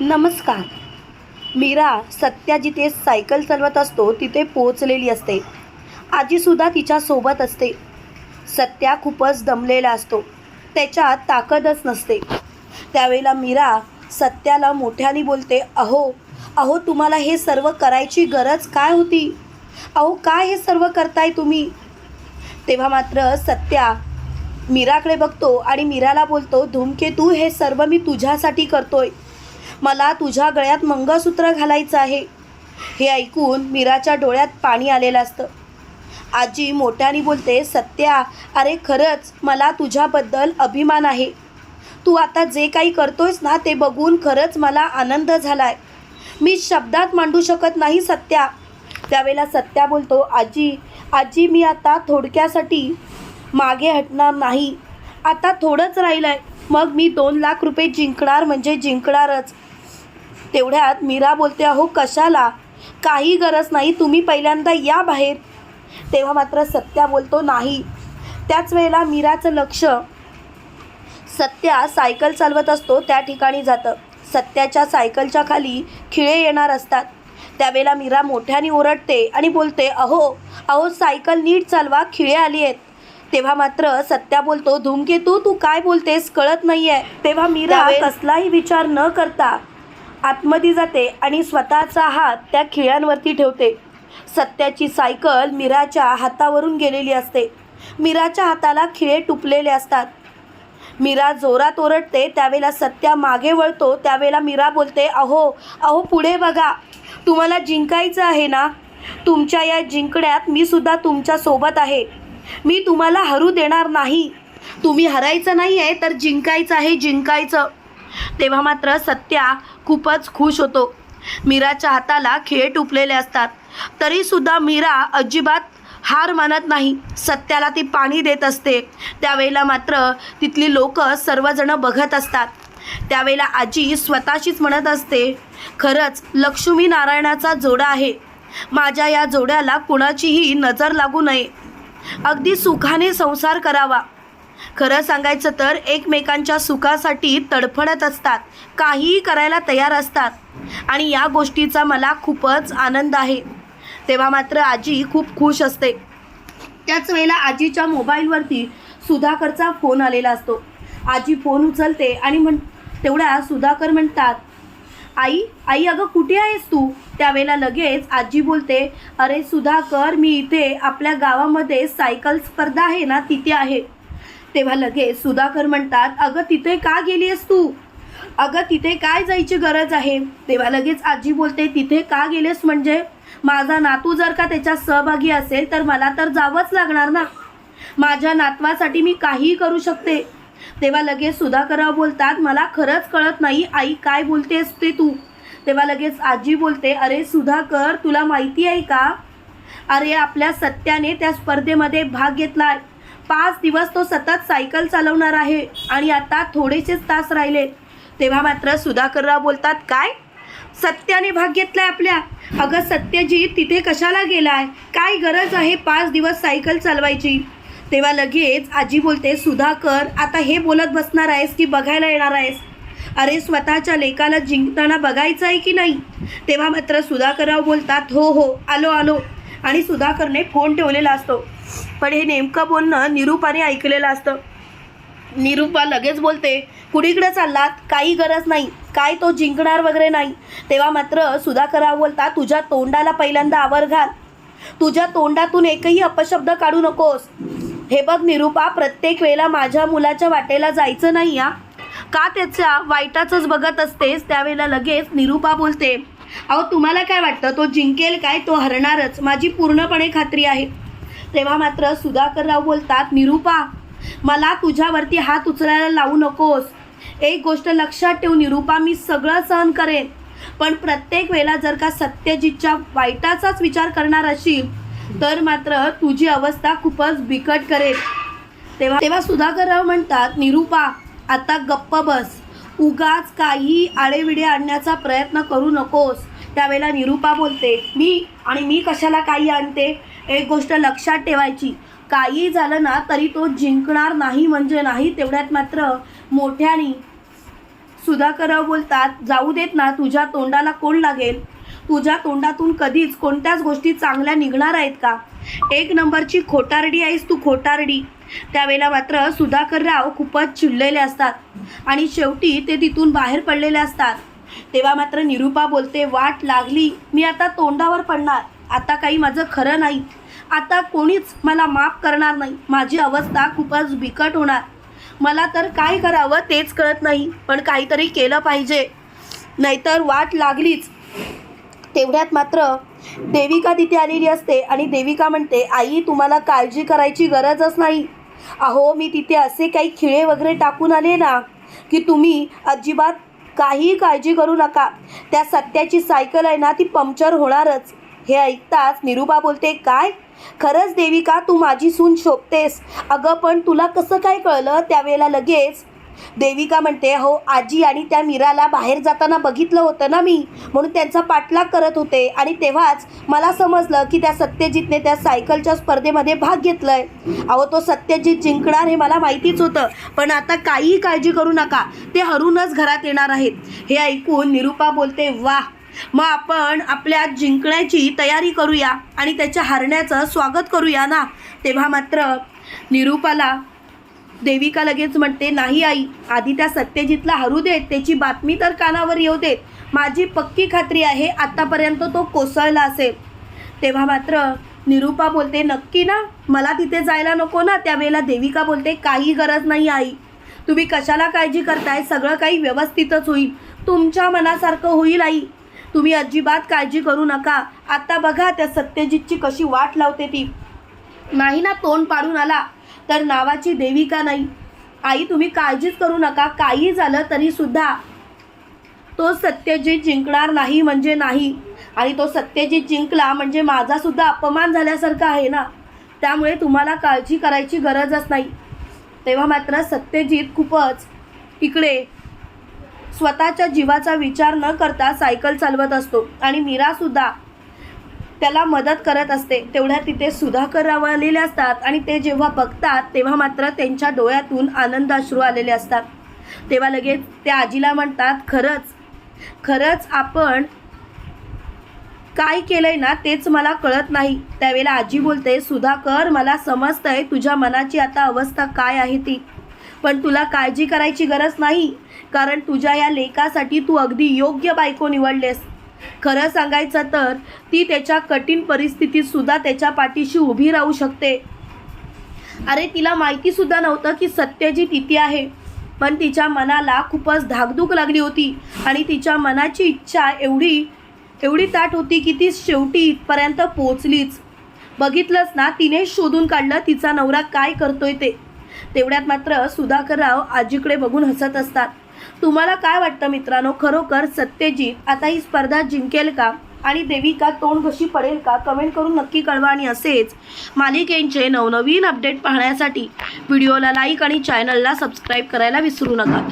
नमस्कार. मीरा सत्या जिथे सायकल चालवत असतो तिथे पोचलेली असते. आजीसुद्धा तिच्यासोबत असते. सत्या खूपच दमलेला असतो. त्याच्यात ताकदच नसते. त्यावेळेला मीरा सत्याला मोठ्याने बोलते अहो अहो तुम्हाला हे सर्व करायची गरज काय होती? अहो काय हे सर्व करताय तुम्ही? तेव्हा मात्र सत्या मीराकडे बघतो आणि मीराला बोलतो धूमकेतू हे सर्व मी तुझ्यासाठी करतोय. मला तुझ्या गळ्यात मंगळसूत्र घालायचं आहे. हे ऐकून मीराच्या डोळ्यात पाणी आलेलं असतं. आजी मोठ्याने बोलते सत्या अरे खरंच मला तुझ्याबद्दल अभिमान आहे. तू आता जे काही करतोयस ना ते बघून खरंच मला आनंद झाला आहे मी शब्दात मांडू शकत नाही सत्या. त्यावेळेला सत्या बोलतो आजी आजी मी आता थोडक्यासाठी मागे हटणार नाही. आता थोडंच राहिलं आहे मग मी दोन लाख रुपये जिंकणार म्हणजे जिंकणारच. तेवढ्यात मीरा बोलते अहो कशाला? काही गरज नाही तुम्ही पहिल्यांदा या बाहेर. तेव्हा मात्र सत्या बोलतो नाही. त्याच वेळेला मीराचं लक्ष सत्या सायकल चालवत असतो त्या ठिकाणी जातं. सत्याच्या सायकलच्या खाली खिळे येणार असतात. त्यावेळेला मीरा मोठ्याने ओरडते आणि बोलते अहो अहो सायकल नीट चालवा खिळे आली आहेत. तेव्हा मात्र सत्या बोलतो धूमकेतू तू काय बोलतेस? कळत नाहीये. तेव्हा मीरा कसलाही विचार न करता आतमध्ये जाते आणि स्वतःचा हात त्या खिळ्यांवरती ठेवते. सत्याची सायकल मीराच्या हातावरून गेलेली असते. मीराच्या हाताला खिळे टुपलेले असतात. मीरा जोरात ओरडते त्यावेळेला सत्या मागे वळतो त्यावेळेला मीरा बोलते अहो अहो पुढे बघा. तुम्हाला जिंकायचं आहे ना? तुमच्या या जिंकण्यात मी सुद्धा तुमच्यासोबत आहे. मी तुम्हाला हरू देणार नाही. तुम्ही हरायचं नाही आहे तर जिंकायचं आहे जिंकायचं. तेव्हा मात्र सत्या खूपच खुश होतो. मीराच्या हाताला खेळ टुपलेले असतात. तरीसुद्धा मीरा अजिबात हार मानत नाही. सत्याला ती पाणी देत असते. त्यावेळेला मात्र तिथली लोक सर्वजण बघत असतात. त्यावेळेला आजी स्वतःशीच म्हणत असते खरंच लक्ष्मी नारायणाचा जोडा आहे. माझ्या या जोड्याला कुणाचीही नजर लागू नये. अगदी सुखाने संसार करावा. खरं सांगायचं तर एकमेकांच्या सुखासाठी तडफडत असतात. काहीही करायला तयार असतात. आणि या गोष्टीचा मला खूपच आनंद आहे. तेव्हा मात्र आजी खूप खुश असते. त्याच वेळेला आजीच्या मोबाईलवरती सुधाकरचा फोन आलेला असतो. आजी फोन उचलते आणि म्हण तेवढ्या सुधाकर म्हणतात आई आई अगं कुठे आहेस तू? त्यावेळेला लगेच आजी बोलते अरे सुधाकर मी इथे आपल्या गावामध्ये सायकल स्पर्धा आहे ना तिथे आहे. तेव्हा लगेच सुधाकर म्हणतात अगं तिथे का गेली आहेस तू? अगं तिथे काय जायची गरज आहे? तेव्हा लगेच आजी बोलते तिथे का गेलेस म्हणजे? माझा नातू जर का त्याच्यात सहभागी असेल तर मला तर जावंच लागणार ना. माझ्या नातवासाठी मी काहीही करू शकते. तेव्हा लगेच सुधाकरराव बोलतात मला खरंच कळत नाही आई काय बोलतेस ते तू? तेव्हा लगेच आजी बोलते अरे सुधाकर तुला माहिती आहे का? अरे आपल्या सत्याने त्या स्पर्धेमध्ये भाग घेतलाय. पाच दिवस तो सतत सायकल चालवणार आहे आणि आता थोडेसेच तास राहिले. तेव्हा मात्र सुधाकरराव बोलतात काय? सत्याने भाग घेतलाय आपल्या. अगं सत्यजीत तिथे कशाला गेलाय? काय गरज आहे पाच दिवस सायकल चालवायची? तेव्हा लगेच आजी बोलते सुधाकर आता हे बोलत बसणार आहेस की बघायला येणार आहेस? अरे स्वतःच्या लेकाला जिंकताना बघायचं आहे की नाही? तेव्हा मात्र सुधाकरराव बोलतात हो हो आलो आलो. आणि सुधाकरने फोन ठेवलेला असतो. पण हे नेमकं बोलणं निरूपाने ऐकलेलं असतं. निरूपा लगेच बोलते कुणीकडे चाललात? काही गरज नाही. काय तो जिंकणार वगैरे नाही. तेव्हा मात्र सुधाकरा बोलता तुझ्या तोंडाला पहिल्यांदा आवर घाल. तुझ्या तोंडातून एकही अपशब्द काढू नकोस. हे बघ निरूपा प्रत्येक वेळेला माझ्या मुलाच्या वाटेला जायचं नाही या का त्याच्या वाईटाचंच बघत असतेस? त्यावेळेला लगेच निरूपा बोलते अहो तुम्हाला काय वाटतं? तो जिंकेल काय? तो हरणारच. माझी पूर्णपणे खात्री आहे. तेव्हा मात्र सुधाकरराव बोलतात निरूपा मला तुझ्यावरती हात उचलायला लावू नकोस. एक गोष्ट लक्षात ठेव निरूपा मी सगळं सहन करेन. पण प्रत्येक वेळेला जर का सत्यजितच्या वाईटाचाच विचार करणार असेल तर मात्र तुझी अवस्था खूपच बिकट करेल. तेव्हा तेव्हा सुधाकरराव म्हणतात निरूपा आता गप्प बस. उगाच काही आडेविडे आणण्याचा प्रयत्न करू नकोस. त्यावेळेला निरूपा बोलते मी आणि मी कशाला काही आणते? एक गोष्ट लक्षात ठेवायची. काही झालं ना तरी तो जिंकणार नाही म्हणजे नाही तेवढ्यात मात्र मोठ्याने सुधाकरराव बोलतात जाऊ देत ना तुझ्या तोंडाला कोण लागेल? तुझ्या तोंडातून कधीच कोणत्याच गोष्टी चांगल्या निघणार आहेत का? एक नंबरची खोटारडी आहेस तू खोटारडी. त्यावेळेला मात्र सुधाकरराव खूपच चिडलेले असतात आणि शेवटी ते तिथून बाहेर पडलेले असतात. तेव्हा मात्र निरूपा बोलते वाट लागली मी आता तोंडावर पडणार. आता काही माझं खरं नाही. आता कोणीच मला माफ करणार नाही. माझी अवस्था खूपच बिकट होणार. मला तर काय करावं तेच कळत नाही पण काहीतरी केलं पाहिजे. नाहीतर वाट लागलीच. तेवढ्यात मात्र देविका तिथे आलेली असते आणि देविका म्हणते आई तुम्हाला काळजी करायची गरजच नाही. अहो मी तिथे असे काही खिळे वगैरे टाकून आले ना की तुम्ही अजिबात काहीही काळजी करू नका. त्या सत्याची सायकल आहे ना ती पंक्चर होणारच. हे ऐकताच निरूपा बोलते काय? खरंच देविका तू माझी सून शोभतेस. अगं पण तुला कसं काय कळलं? त्यावेळेला लगेच देविका म्हणते हो आजी आणि त्या मीराला बाहेर जाताना बघितलं होतं ना मी. म्हणून त्यांचा पाठलाग करत होते. आणि तेव्हाच मला समजलं की त्या सत्यजितने त्या सायकलच्या स्पर्धेमध्ये भाग घेतलाय. अहो तो सत्यजित जिंकणार हे मला माहितीच होतं. पण आता काहीही काळजी करू नका. ते हरूनच घरात येणार आहेत. हे ऐकून निरूपा बोलते वा मग आपण आपल्या जिंकण्याची तयारी करूया आणि त्याच्या हरण्याचं स्वागत करूया ना? तेव्हा मात्र निरूपाला देविका लगेच म्हणते नाही आई आधी त्या सत्यजितला हरू देत. त्याची बातमी तर कानावर येऊ देत. माझी पक्की खात्री आहे आत्तापर्यंत तो कोसळला असेल. तेव्हा मात्र निरूपा बोलते नक्की ना? मला तिथे जायला नको ना? त्यावेळेला देविका बोलते काही गरज नाही आई. तुम्ही कशाला काळजी करताय? सगळं काही व्यवस्थितच होईल. तुमच्या मनासारखं होईल आई. तुम्ही अजिबात काळजी करू नका. आता बघा त्या सत्यजितची कशी वाट लावते ती. नाही ना तोंड पाडून आला तर नावाची देविका नाही? आई तुम्ही काळजीच करू नका. काही झालं तरी सुद्धा. तो सत्यजित जिंकणार नाही म्हणजे नाही. आणि तो सत्यजित जिंकला म्हणजे माझा सुद्धा अपमान झाल्यासारखा आहे ना. त्यामुळे तुम्हाला काळजी करायची गरजच नाही. तेव्हा मात्र सत्यजित खूपच इकडे स्वतःच्या जीवाचा विचार न करता सायकल चालवत असतो आणि मीरासुद्धा त्याला मदत करत असते. तेवढ्या तिथे सुधाकर राव आलेले असतात आणि ते जेव्हा बघतात तेव्हा मात्र त्यांच्या डोळ्यातून आनंद अश्रू आलेले असतात. तेव्हा लगेच त्या आजीला म्हणतात खरंच खरंच आपण काय केलंय ना तेच मला कळत नाही. त्यावेळेला आजी बोलते सुधाकर मला समजतंय तुझ्या मनाची आता अवस्था काय आहे ती. पण तुला काळजी करायची गरज नाही कारण तुझ्या या लेखासाठी तू अगदी योग्य बायको निवडलेस. खरं सांगायचं तर ती त्याच्या कठीण परिस्थितीत सुद्धा त्याच्या पाठीशी उभी राहू शकते. अरे तिला माहिती सुद्धा नव्हतं की सत्यजित इथे आहे. पण तिच्या मनाला खूपच धाकधूक लागली होती आणि तिच्या मनाची इच्छा एवढी एवढी ताट होती की ती शेवटी इथपर्यंत पोचलीच बघितलंच ना तिने शोधून काढलं तिचा नवरा काय करतोय ते. तेवढ्यात मात्र सुधाकरराव आजीकडे बघून हसत असतात. तुम्हाला काय वाटतं मित्रांनो? खरोखर सत्यजित आता ही स्पर्धा जिंकेल का? आणि देविका तोंड कशी पडेल का? कमेंट करून नक्की कळवा आणि असेच मालिकेंचे नवनवीन अपडेट पाहण्यासाठी व्हिडिओला लाईक आणि चॅनलला सबस्क्राईब करायला विसरू नका.